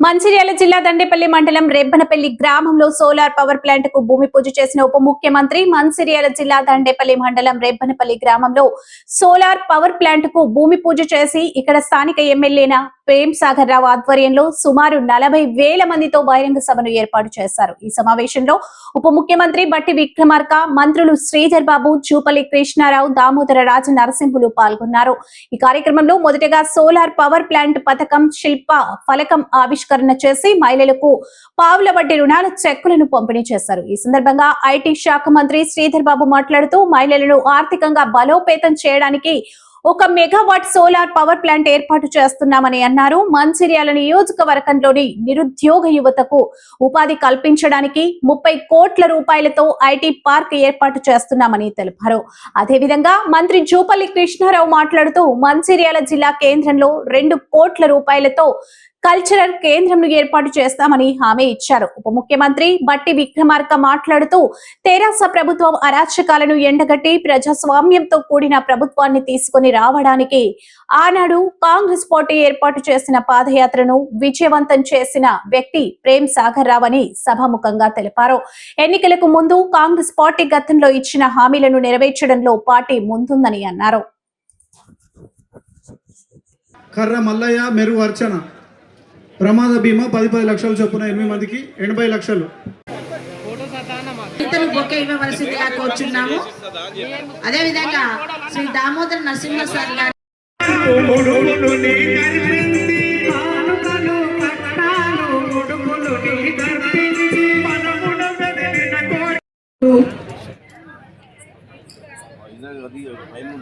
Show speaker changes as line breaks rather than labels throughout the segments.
మంచిర్యాల జిల్లా దండేపల్లి మండలం రెబ్బనపల్లి గ్రామంలో సోలార్ పవర్ ప్లాంట్కు భూమి పూజ చేసిన ఉప ముఖ్యమంత్రి మంచిర్యాల జిల్లా దండేపల్లి మండలం రెబ్బనపల్లి గ్రామంలో సోలార్ పవర్ ప్లాంట్కు భూమి పూజ చేసి ఇక్కడ స్థానిక ఎమ్మెల్యేన ప్రేమ్ సాగర్ రావు ఆధ్వర్యంలో సుమారు నలభై వేల మందితో బహిరంగ సభను ఏర్పాటు చేశారు. ఈ సమావేశంలో ఉప ముఖ్యమంత్రి బట్టి విక్రమార్క మంత్రులు శ్రీధర్ బాబు చూపల్లి కృష్ణారావు దామోదర రాజ నరసింహులు పాల్గొన్నారు. ఈ కార్యక్రమంలో మొదటగా సోలార్ పవర్ ప్లాంట్ పథకం శిల్ప ఫలకం ఆవిష్కరణ చేసి మహిళలకు పావుల వడ్డీ రుణాల చెక్కులను పంపిణీ చేశారు. ఈ సందర్భంగా ఐటీ శాఖ మంత్రి శ్రీధర్ బాబు మాట్లాడుతూ మహిళలను ఆర్థికంగా బలోపేతం చేయడానికి ఒక మెగావాట్ సోలార్ పవర్ ప్లాంట్ ఏర్పాటు చేస్తున్నామని అన్నారు. మంచిర్యాల నియోజకవర్గంలోని నిరుద్యోగ యువతకు ఉపాధి కల్పించడానికి ముప్పై కోట్ల రూపాయలతో ఐటీ పార్క్ ఏర్పాటు చేస్తున్నామని తెలిపారు. అదేవిధంగా మంత్రి జూపల్లి కృష్ణారావు మాట్లాడుతూ మంచిర్యాల జిల్లా కేంద్రంలో రెండు కోట్ల రూపాయలతో కల్చరల్ కేంద్రంను ఏర్పాటు చేస్తామని హామీ ఇచ్చారు. ఉప ముఖ్యమంత్రి బట్టి విక్రమార్క మాట్లాడుతూ తెరాస ప్రభుత్వం అరాచకాలను ఎండగట్టి ప్రజాస్వామ్యంతో కూడిన ప్రభుత్వాన్ని తీసుకుని రావడానికి ఆనాడు కాంగ్రెస్ పార్టీ ఏర్పాటు చేసిన పాదయాత్రను విజయవంతం చేసిన వ్యక్తి ప్రేమ్ సాగర్ రావు అని సభాముఖంగా తెలిపారు. ఎన్నికలకు ముందు కాంగ్రెస్ పార్టీ గతంలో ఇచ్చిన హామీలను నెరవేర్చడంలో పార్టీ ముందుందని అన్నారు.
కర్ర మల్లయ్య మెరుగు అర్చన. ప్రమాద బీమా పది పది లక్షల చొప్పున ఎనిమిది మందికి ఎనభై లక్షలు.
ఇతను బొకే ఇవ్వవలసిందిగా కోరుచున్నాము. అదేవిధంగా శ్రీ దామోదర నరసింహ సార్ గారు
వైజాగ్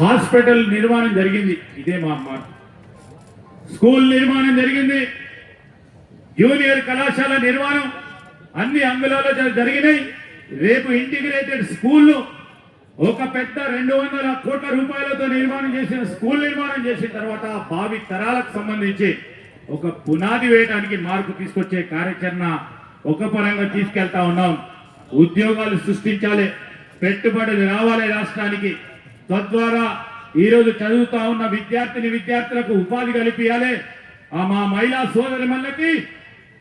హాస్పిటల్ నిర్మాణం జరిగింది. ఇదే మా మాట స్కూల్ నిర్మాణం జరిగింది. జూనియర్ కళాశాల నిర్మాణం అన్ని అంగుళాలు జరిగినాయి. రేపు ఇంటిగ్రేటెడ్ స్కూల్ ఒక పెద్ద రెండు వందల కోట్ల రూపాయలతో నిర్మాణం చేసిన స్కూల్ నిర్మాణం చేసిన తర్వాత భావి తరాలకు సంబంధించి ఒక పునాది వేయడానికి మార్పు తీసుకొచ్చే కార్యాచరణ ఒక పరంగా తీసుకెళ్తా ఉన్నాం. ఉద్యోగాలు సృష్టించాలి. పెట్టుబడులు రావాలి రాష్ట్రానికి. తద్వారా ఈరోజు చదువుతా ఉన్న విద్యార్థిని విద్యార్థులకు ఉపాధి కల్పించాలి ఆ మా మహిళా సోదరిమల్లకి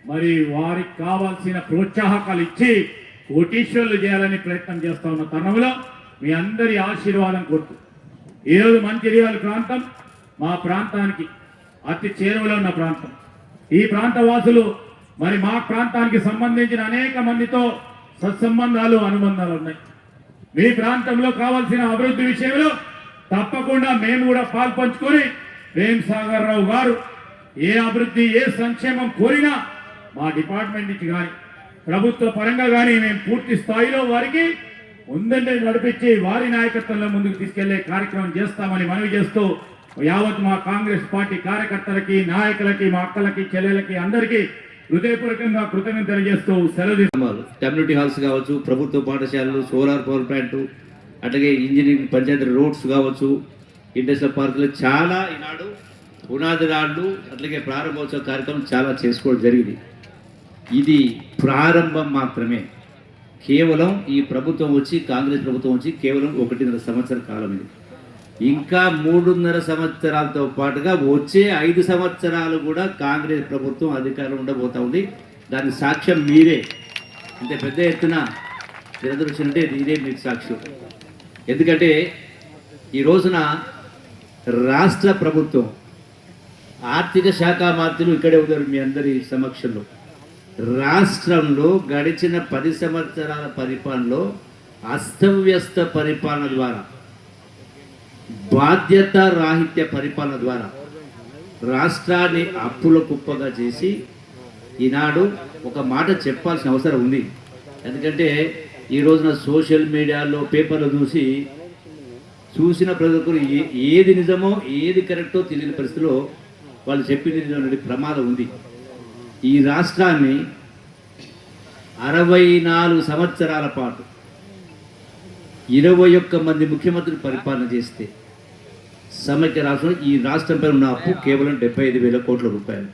మరి వారికి కావాల్సిన ప్రోత్సాహకాలు ఇచ్చి కోటీశ్వర్లు చేయాలని ప్రయత్నం చేస్తా ఉన్న తరుణంలో మీ అందరి ఆశీర్వాదం కోరుతూ. ఈరోజు మంచిర్యాల ప్రాంతం మా ప్రాంతానికి అతి చేరువలో ఉన్న ప్రాంతం. ఈ ప్రాంత వాసులు మరి మా ప్రాంతానికి సంబంధించిన అనేక మందితో సత్సంబంధాలు అనుబంధాలు ఉన్నాయి. మీ ప్రాంతంలో కావాల్సిన అభివృద్ధి విషయంలో తప్పకుండా మేము కూడా పాల్పంచుకొని ప్రేమ్ సాగర్ రావు గారు ఏ అభివృద్ధి ఏ సంక్షేమం కోరినా మా డిపార్ట్మెంట్ నుంచి కానీ ప్రభుత్వ పరంగా కానీ మేము పూర్తి స్థాయిలో వారికి ముందంటే నడిపించి వారి నాయకత్వంలో ముందుకు తీసుకెళ్ళే కార్యక్రమం చేస్తామని మనవి చేస్తూ యావత్ మా కాంగ్రెస్ పార్టీ కార్యకర్తలకి నాయకులకి మా అక్కలకి చెల్లెలకి అందరికీ హృదయపూర్వకంగా కృతజ్ఞతలు తెలియజేస్తూ సెలవు
కమ్యూనిటీ హాల్స్ కావచ్చు ప్రభుత్వ పాఠశాలలు సోలార్ పవర్ ప్లాంట్ అట్లాగే ఇంజనీరింగ్ పంచాయతీ రోడ్స్ కావచ్చు ఇండస్ట్రియల్ పార్కులు చాలా ఈనాడు పునాది రాళ్ళు అట్లాగే ప్రారంభోత్సవ కార్యక్రమం చాలా చేసుకోవడం జరిగింది. ఇది ప్రారంభం మాత్రమే. కేవలం ఈ ప్రభుత్వం వచ్చి కాంగ్రెస్ ప్రభుత్వం వచ్చి కేవలం ఒకటిన్నర సంవత్సర కాలం ఇది. ఇంకా మూడున్నర సంవత్సరాలతో పాటుగా వచ్చే ఐదు సంవత్సరాలు కూడా కాంగ్రెస్ ప్రభుత్వం అధికారం ఉండబోతూ ఉంది. దాని సాక్ష్యం మీరే. అంటే పెద్ద ఎత్తున నిరంతరం అంటే ఇదే మీకు సాక్ష్యం ఎందుకంటే ఈ రోజున రాష్ట్ర ప్రభుత్వం ఆర్థిక శాఖ మంత్రులు ఇక్కడే ఉన్నారు మీ అందరి సమక్షంలో. రాష్ట్రంలో గడిచిన పది సంవత్సరాల పరిపాలనలో అస్తవ్యస్త పరిపాలన ద్వారా బాధ్యత రాహిత్య పరిపాలన ద్వారా రాష్ట్రాన్ని అప్పుల కుప్పగా చేసి ఈనాడు ఒక మాట చెప్పాల్సిన అవసరం ఉంది. ఎందుకంటే ఈ రోజున సోషల్ మీడియాలో పేపర్లు చూసి చూసిన ప్రతి ఒక్కరు ఏ ఏది నిజమో ఏది కరెక్టో తెలియని పరిస్థితిలో వాళ్ళు చెప్పింది నిజం ప్రమాదం ఉంది. ఈ రాష్ట్రాన్ని అరవై నాలుగు సంవత్సరాల పాటు ఇరవై ఒక్క మంది ముఖ్యమంత్రులు పరిపాలన చేస్తే సమైక్య రాష్ట్రం ఈ రాష్ట్రంపై ఉన్న అప్పు కేవలం డెబ్బై ఐదు వేల కోట్ల రూపాయలు.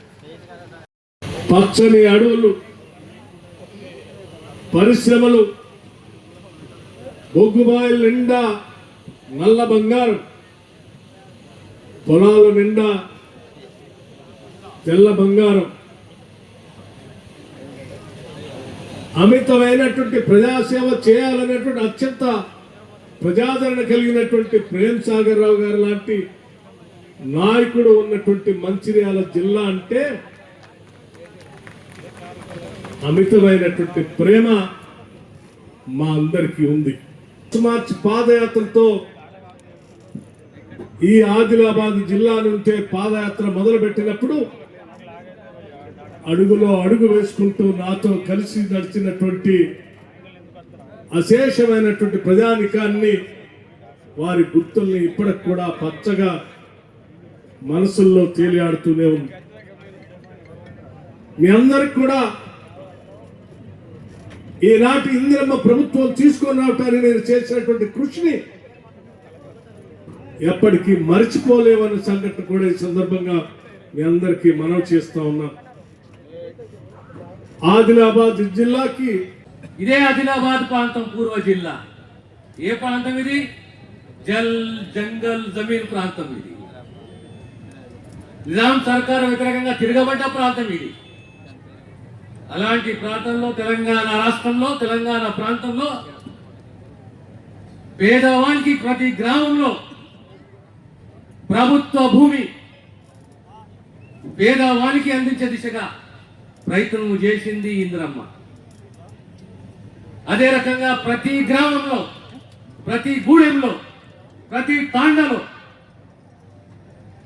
పచ్చని అడవులు పరిశ్రమలు బొగ్గుబాయిల నిండా నల్ల బంగారం పొలాల నిండా తెల్ల బంగారం. అమితమైనటువంటి ప్రజాసేవ చేయాలనేటువంటి అత్యంత ప్రజాదరణ కలిగినటువంటి ప్రేమ్ సాగర్ రావు గారు లాంటి నాయకుడు ఉన్నటువంటి మంచిర్యాల జిల్లా అంటే అమితమైనటువంటి ప్రేమ మా అందరికీ ఉంది. మార్చి పాదయాత్రతో ఈ ఆదిలాబాద్ జిల్లా నుంచే పాదయాత్ర మొదలుపెట్టినప్పుడు అడుగులో అడుగు వేసుకుంటూ నాతో కలిసి నడిచినటువంటి అశేషమైనటువంటి ప్రజానికాన్ని వారి గుర్తుల్ని ఇప్పటికి కూడా పచ్చగా మనసుల్లో తేలియాడుతూనే ఉంది. మీ అందరికి కూడా ఈనాటి ఇందిరమ్మ ప్రభుత్వం తీసుకొని రావటానికి నేను చేసినటువంటి కృషిని ఎప్పటికీ మర్చిపోలేవన్న సంఘటన కూడా ఈ సందర్భంగా మీ అందరికీ మనవి చేస్తా ఉన్నా. ఆదిలాబాద్ జిల్లాకి
ఇదే ఆదిలాబాద్ ప్రాంతం పూర్వ జిల్లా. ఏ ప్రాంతం ఇది? జల్ జంగల్ జమీన్ ప్రాంతం ఇది. నిజాం సర్కార్ వ్యతిరేకంగా తిరగబడ్డ ప్రాంతం ఇది. అలాంటి ప్రాంతంలో తెలంగాణ రాష్ట్రంలో తెలంగాణ ప్రాంతంలో పేదవానికి ప్రతి గ్రామంలో ప్రభుత్వ భూమి పేదవానికి అందించే దిశగా ప్రయత్నం చేసింది ఇందిరమ్మ. అదే రకంగా ప్రతి గ్రామంలో ప్రతి గూడెంలో ప్రతి తాండలో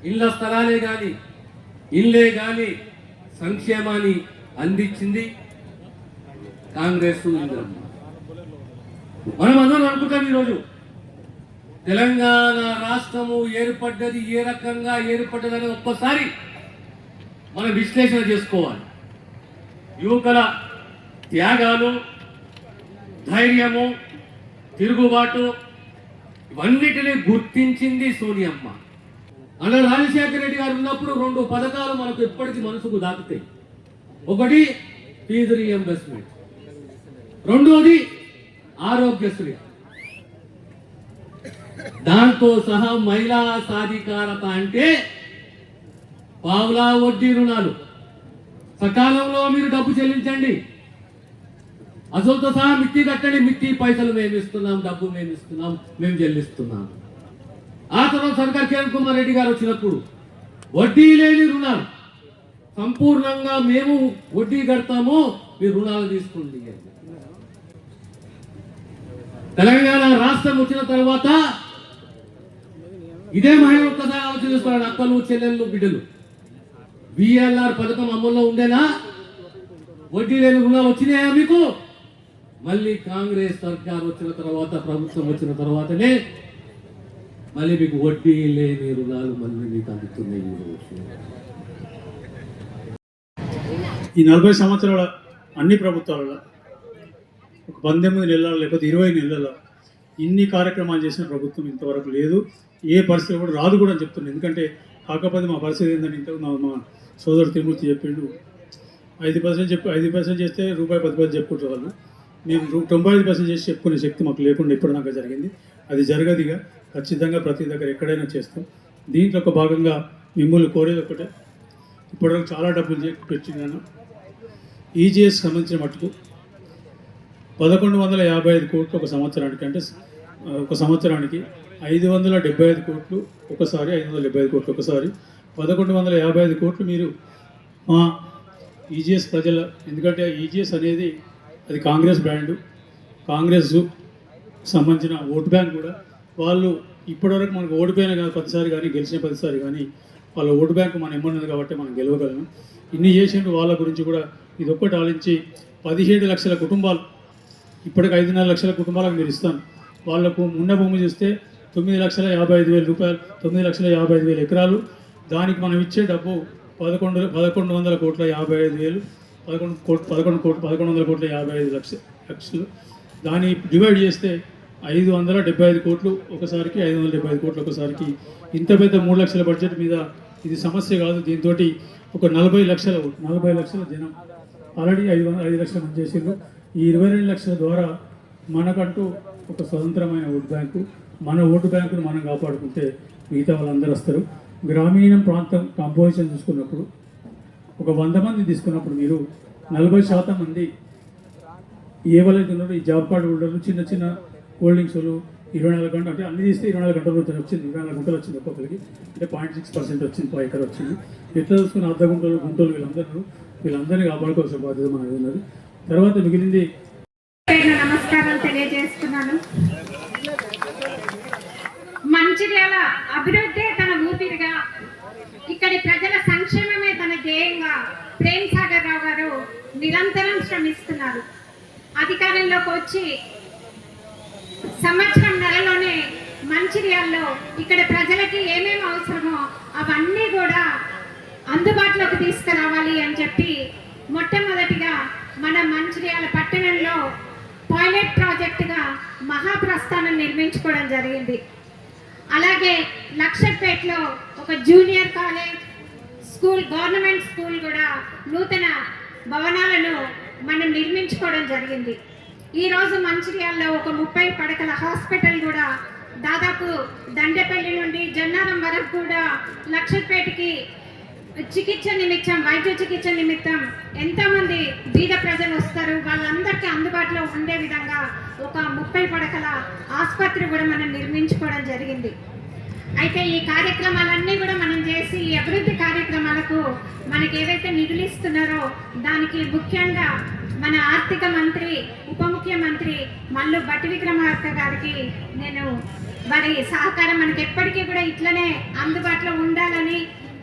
ఇళ్ళ స్థలాలే గాని ఇల్లే గాని సంక్షేమాన్ని అందించింది కాంగ్రెస్ మనం అందరం అనుకుంటాం ఈరోజు తెలంగాణ రాష్ట్రము ఏర్పడ్డది ఏ రకంగా ఏర్పడ్డదని ఒక్కసారి మనం విశ్లేషణ చేసుకోవాలి. యువకుల త్యాగాలు ధైర్యము తిరుగుబాటు ఇవన్నిటిని గుర్తించింది సోనియమ్మ. అలా రాజశేఖర రెడ్డి గారు ఉన్నప్పుడు రెండు పథకాలు మనకు ఎప్పటికీ మనసుకు దాటుతాయి. ఒకటి ఫీజు రీఎంబర్స్మెంట్ రెండోది ఆరోగ్యశ్రీ దాంతో సహా మహిళా సాధికారత అంటే పావులా వడ్డీ రుణాలు. సకాలంలో మీరు డబ్బు చెల్లించండి. అసలుతో సహా మిత్తి కట్టండి మిత్తి పైసలు మేము ఇస్తున్నాం డబ్బు మేము ఇస్తున్నాం మేము చెల్లిస్తున్నాం. ఆ తర్వాత సర్కార్ కిరణ్ కుమార్ రెడ్డి గారు వచ్చినప్పుడు వడ్డీ లేని రుణాలు. సంపూర్ణంగా మేము వడ్డీ కడతాము మీరు రుణాలు తీసుకోండి తెలంగాణ రాష్ట్రం వచ్చిన తర్వాత ఇదే మహిళ ఒక్కసారి ఆలోచన చేసుకోవాలి అక్కలు చెల్లెళ్ళు బిడ్డలు. బిఎల్ఆర్ పథకం అమల్లో ఉండేనా? వడ్డీ లేని రుణాలు వచ్చినాయా మీకు? మళ్ళీ కాంగ్రెస్ సర్కార్ వచ్చిన తర్వాత ప్రభుత్వం వచ్చిన తర్వాతనే మళ్ళీ మీకు వడ్డీ లేని రుణాలు మళ్ళీ మీకు అందుతున్నాయి.
ఈ నలభై సంవత్సరాల అన్ని ప్రభుత్వాలలో ఒక పంతొమ్మిది నెలల లేకపోతే ఇరవై నెలల ఇన్ని కార్యక్రమాలు చేసిన ప్రభుత్వం ఇంతవరకు లేదు. ఏ పరిస్థితి కూడా రాదు కూడా అని చెప్తున్నాను ఎందుకంటే కాకపోతే మా పరిస్థితి ఏంటంటే ఇంత మా మా సోదరుడు తిరుమూర్తి చెప్పిండు. ఐదు పర్సెంట్ చెప్పి ఐదు పర్సెంట్ చేస్తే రూపాయి పది పది చెప్పుకుంటారు వాళ్ళు. మేము తొంభై ఐదు పర్సెంట్ చేసి చెప్పుకునే శక్తి మాకు లేకుండా ఇప్పటిదాకా జరిగింది. అది జరగదిగా. ఖచ్చితంగా ప్రతి దగ్గర ఎక్కడైనా చేస్తాం. దీంట్లో ఒక భాగంగా మిమ్మల్ని కోరేది ఒకటే. ఇప్పటివరకు చాలా డబ్బులు పెట్టినాను ఈజీఎస్ సంబంధించిన మట్టుకు పదకొండు వందల యాభై ఐదు కోట్లు ఒక సంవత్సరానికి అంటే ఒక సంవత్సరానికి ఐదు వందల డెబ్బై ఐదు కోట్లు ఒకసారి ఐదు వందల డెబ్బై ఐదు కోట్లు ఒకసారి. పదకొండు వందల యాభై ఐదు కోట్లు మీరు మా ఈజీఎస్ ప్రజల ఎందుకంటే ఈజీఎస్ అనేది అది కాంగ్రెస్ బ్రాండు కాంగ్రెస్ సంబంధించిన ఓటు బ్యాంక్ కూడా. వాళ్ళు ఇప్పటివరకు మనకు ఓడిపోయిన కాదు పదిసారి కానీ గెలిచిన పదిసారి కానీ వాళ్ళ ఓటు బ్యాంక్ మనం ఇమ్మన్నది కాబట్టి మనం గెలవగలం ఇన్ని చేసిండు వాళ్ళ గురించి కూడా ఇది ఒక్కటి ఆలోచించి పదిహేడు లక్షల కుటుంబాలు ఇప్పటికి ఐదున్నర లక్షల కుటుంబాలకు మీరు ఇస్తాను. వాళ్ళకు ఉన్న భూమి చూస్తే తొమ్మిది లక్షల యాభై ఐదు వేల రూపాయలు తొమ్మిది లక్షల యాభై ఐదు వేల ఎకరాలు. దానికి మనం ఇచ్చే డబ్బు పదకొండు పదకొండు వందల కోట్ల యాభై ఐదు వేలు పదకొండు కోట్ పదకొండు కోట్ పదకొండు వందల కోట్ల యాభై ఐదు లక్ష లక్షలు. దాన్ని డివైడ్ చేస్తే ఐదు వందల డెబ్బై ఐదు కోట్లు ఒకసారికి ఐదు వందల డెబ్బై ఐదు కోట్లు ఒకసారికి. ఇంత పెద్ద మూడు లక్షల బడ్జెట్ మీద ఇది సమస్య కాదు. దీంతో ఒక నలభై లక్షల నలభై లక్షల జనం ఆల్రెడీ ఐదు వందల ఐదు లక్షలు మంది చేసిండ్రు. ఈ ఇరవై రెండు లక్షల ద్వారా మనకంటూ ఒక స్వతంత్రమైన ఓటు బ్యాంకు మన ఓటు బ్యాంకును మనం కాపాడుకుంటే మిగతా వాళ్ళందరూ వస్తారు. గ్రామీణ ప్రాంతం కంపోజిషన్ చూసుకున్నప్పుడు ఒక వంద మంది తీసుకున్నప్పుడు మీరు నలభై శాతం మంది ఏ వాళ్ళైతే ఉన్నారో ఈ జాబ్ కార్డు హోల్డర్లు చిన్న చిన్న హోల్డింగ్స్లు ఇరవై నాలుగు గంటలు అంటే అన్ని తీస్తే ఇరవై నాలుగు గంటలు వచ్చింది. ఇరవై నాలుగు గంటలు వచ్చింది ఒక్కొక్కరికి. అంటే పాయింట్ సిక్స్ పర్సెంట్ వచ్చింది పై ఎకర్ వచ్చింది. ఎట్లా చూసుకుని అర్ధ గుంటలు గుంటలు వీళ్ళందరూ వీళ్ళందరినీ కాపాడుకోవాల్సిన బాధ్యత మనది ఉన్నది. తర్వాత మిగిలింది
నమస్కారం తెలియజేస్తున్నాను. మంచిర్యాల అభివృద్ధి తన ఊపిరిగా ఇక్కడి ప్రజల ధ్యేయంగా ప్రేమ్ సాగర్ రావు గారు నిరంతరం శ్రమిస్తున్నారు. అధికారంలోకి వచ్చి సంవత్సరం నెలలోనే మంచిర్యాల్లో ఇక్కడ ప్రజలకి ఏమేమి అవసరమో అవన్నీ కూడా అందుబాటులోకి తీసుకురావాలి అని చెప్పి మొట్టమొదటిగా మన మంచిర్యాల పట్టణంలో టాయిలెట్ ప్రాజెక్టుగా మహాప్రస్థానం నిర్మించుకోవడం జరిగింది. అలాగే లక్షపేటలో ఒక junior college school government school కూడా నూతన భవనాలను మనం నిర్మించుకోవడం జరిగింది. ఈరోజు మంచిర్యాలలో ఒక ముప్పై పడకల హాస్పిటల్ కూడా దాదాపు దండేపల్లి నుండి జన్నారం వరకు కూడా లక్షపేటకి చికిత్స నిమిత్తం వైద్య చికిత్స నిమిత్తం ఎంతమంది బీద ప్రజలు వస్తారు. వాళ్ళందరికీ అందుబాటులో ఉండే విధంగా ఒక ముప్పై పడకల ఆసుపత్రి కూడా మనం నిర్మించుకోవడం జరిగింది. అయితే ఈ కార్యక్రమాలన్నీ కూడా మనం చేసి ఈ అభివృద్ధి కార్యక్రమాలకు మనకి ఏవైతే నిధులు ఇస్తున్నారో దానికి ముఖ్యంగా మన ఆర్థిక మంత్రి ఉప ముఖ్యమంత్రి మల్లు బట్టి విక్రమార్క గారికి నేను వారి సహకారం మనకి ఎప్పటికీ కూడా ఇట్లనే అందుబాటులో ఉండాలని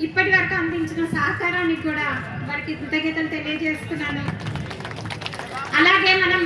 ఇప్పటి వరకు అందించిన సహకారానికి కూడా వారికి కృతజ్ఞతలు తెలియజేస్తున్నాను. అలాగే మనం